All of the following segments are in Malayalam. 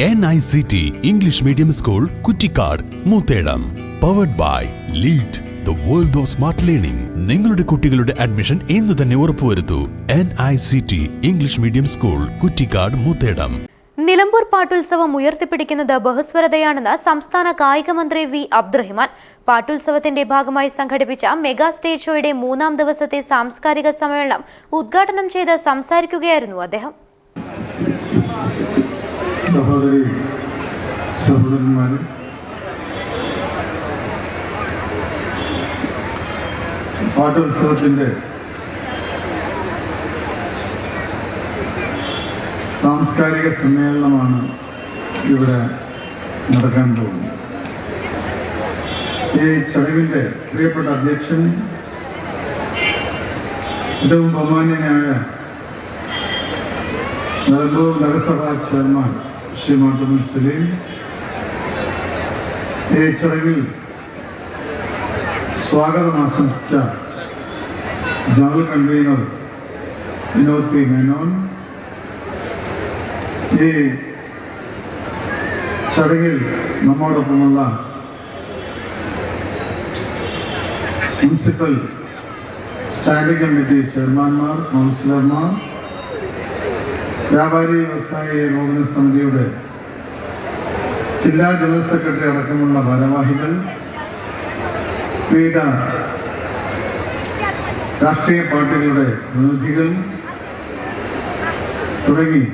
N I C T English medium school Kuttikkad Moothedam powered by lead the world of smart learning നിങ്ങളുടെ കുട്ടികളുടെ അഡ്മിഷൻ ഇന്ന് തന്നെ ഉറപ്പുവരുത്തൂ N I C T English medium school Kuttikkad Moothedam Nilambur പാട്ടുത്സവം ഉയർത്തിപ്പിടിക്കുന്നത് ബഹുസ്വരതയാണെന്ന് സംസ്ഥാന കായിക മന്ത്രി വി അബ്ദുറഹിമാൻ. പാട്ടുത്സവത്തിന്റെ ഭാഗമായി സംഘടിപ്പിച്ച മെഗാ സ്റ്റേജ് ഷോയുടെ മൂന്നാം ദിവസത്തെ സാംസ്കാരിക സമ്മേളനം ഉദ്ഘാടനം ചെയ്ത് സംസാരിക്കുകയായിരുന്നു അദ്ദേഹം. സഹോദരി സഹോദരന്മാരെ പാട്ടോത്സവത്തിന്റെ സാംസ്കാരിക സമ്മേളനമാണ് ഇവിടെ നടക്കാൻ പോകുന്നത്. ഈ ചടങ്ങിന്റെ പ്രിയപ്പെട്ട അധ്യക്ഷൻ ഏറ്റവും ബഹുമാന്യനായ നഗരസഭാ ചെയർമാൻ ശ്രീ മാട്ടുമൽ സലീം ഈ ചടങ്ങിൽ സ്വാഗതം ആശംസിച്ച general convener Vinod P. Menon. ഈ ചടങ്ങിൽ നമ്മോടൊപ്പമുള്ള മുനിസിപ്പൽ സ്റ്റാൻഡിംഗ് കമ്മിറ്റി ചെയർമാൻമാർ കൗൺസിലർമാർ വ്യാപാരി വ്യവസായ ഏകോപന സമിതിയുടെ ജില്ലാ ജനറൽ സെക്രട്ടറി അടക്കമുള്ള ഭാരവാഹികൾ വിവിധ രാഷ്ട്രീയ പാർട്ടികളുടെ പ്രതിനിധികൾ തുടങ്ങി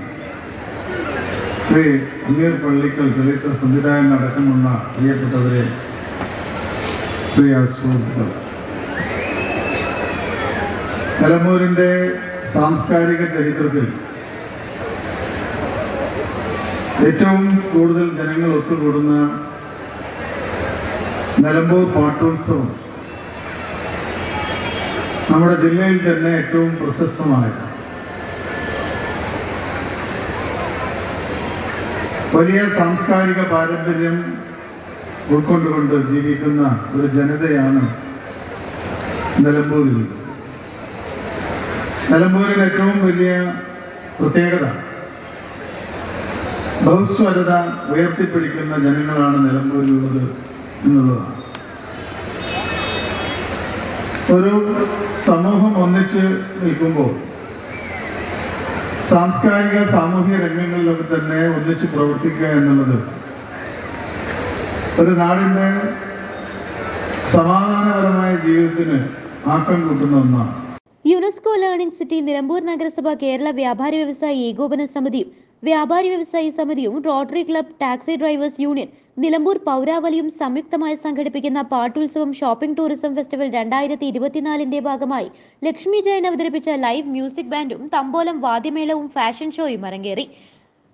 ശ്രീ അമീർ പള്ളിക്കൽ ചരിത്ര സംവിധായകൻ അടക്കമുള്ള പ്രിയപ്പെട്ടവരെ പ്രിയ സുഹൃത്തുക്കൾ. നിലമ്പൂരിന്റെ സാംസ്കാരിക ചരിത്രത്തിൽ ഏറ്റവും കൂടുതൽ ജനങ്ങൾ ഒത്തുകൂടുന്ന നിലമ്പൂർ പാട്ടോത്സവം നമ്മുടെ ജില്ലയിൽ തന്നെ ഏറ്റവും പ്രശസ്തമായ വലിയ സാംസ്കാരിക പാരമ്പര്യം ഉൾക്കൊണ്ടുകൊണ്ട് ജീവിക്കുന്ന ഒരു ജനതയാണ് നിലമ്പൂരിൽ. നിലമ്പൂരിൽ ഏറ്റവും വലിയ പ്രത്യേകത ബഹുസ്വരത ഉയർത്തിപ്പിടിക്കുന്ന ജനങ്ങളാണ് നിലമ്പൂരിലുള്ളത് എന്നുള്ളതാണ്. ഒരു സമൂഹം ഒന്നിച്ച് നിൽക്കുമ്പോൾ സാംസ്കാരിക സാമൂഹിക രംഗങ്ങളിലൊക്കെ തന്നെ ഒന്നിച്ച് പ്രവർത്തിക്കുക എന്നുള്ളത് ഒരു നാടിന്റെ സമാധാനപരമായ ജീവിതത്തിന് ആക്കം കൂട്ടുന്ന ഒന്നാണ്. യുനെസ്കോ ലേണിംഗ് സിറ്റി നിലമ്പൂർ നഗരസഭ കേരള വ്യാപാര വ്യവസായ ഏകോപന സമിതിയും വ്യാപാരി വ്യവസായി സമിതിയും rotary club taxi drivers union Nilambur പൗരാവലിയും സംയുക്തമായി സംഘടിപ്പിക്കുന്ന പാട്ടുത്സവം ഷോപ്പിംഗ് ടൂറിസം ഫെസ്റ്റിവൽ രണ്ടായിരത്തി ഇരുപത്തിനാലിന്റെ ഭാഗമായി ലക്ഷ്മി ജയൻ അവതരിപ്പിച്ച ലൈവ് മ്യൂസിക് ബാൻഡും തമ്പോലം വാദ്യമേളവും ഫാഷൻ ഷോയും അരങ്ങേറി.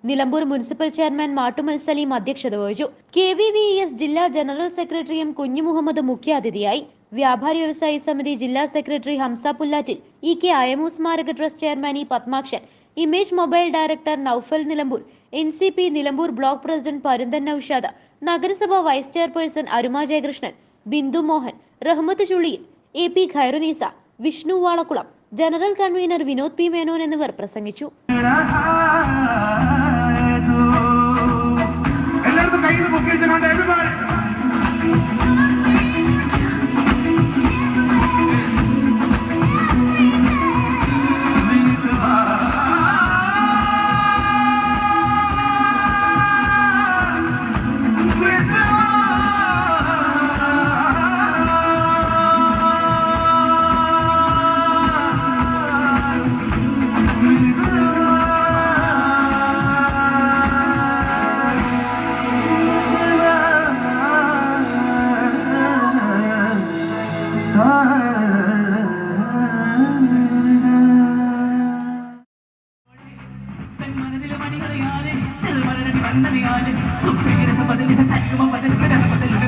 നിലമ്പൂർ മുനിസിപ്പൽ ചെയർമാൻ മാട്ടുമൽ സലീം അധ്യക്ഷത വഹിച്ചു. കെ വി വി എസ് ജില്ലാ ജനറൽ സെക്രട്ടറി എം കുഞ്ഞുമുഹമ്മദ് മുഖ്യാതിഥിയായി. വ്യാപാരി വ്യവസായി സമിതി ജില്ലാ secretary Hamsa Pullattil E K Ayamu സ്മാരക trust chairman E Padmakshan image mobile director Noufal Nilambur N C P Nilambur block president Parunthan Noushada നഗരസഭ vice chairperson Aruma Jayakrishnan Bindu Mohan Rahmath Chulliyil A P Khairunisa Vishnu Valakkulam general convener Vinod P Menon എന്നിവർ പ്രസംഗിച്ചു. എല്ലാവർക്കും കയ്യിൽ പൊക്കി വെച്ചുകൊണ്ട് സുപ്രീരസ പതിലിസ സൈക്കുമ പതിലിസ രസപതിലുടെ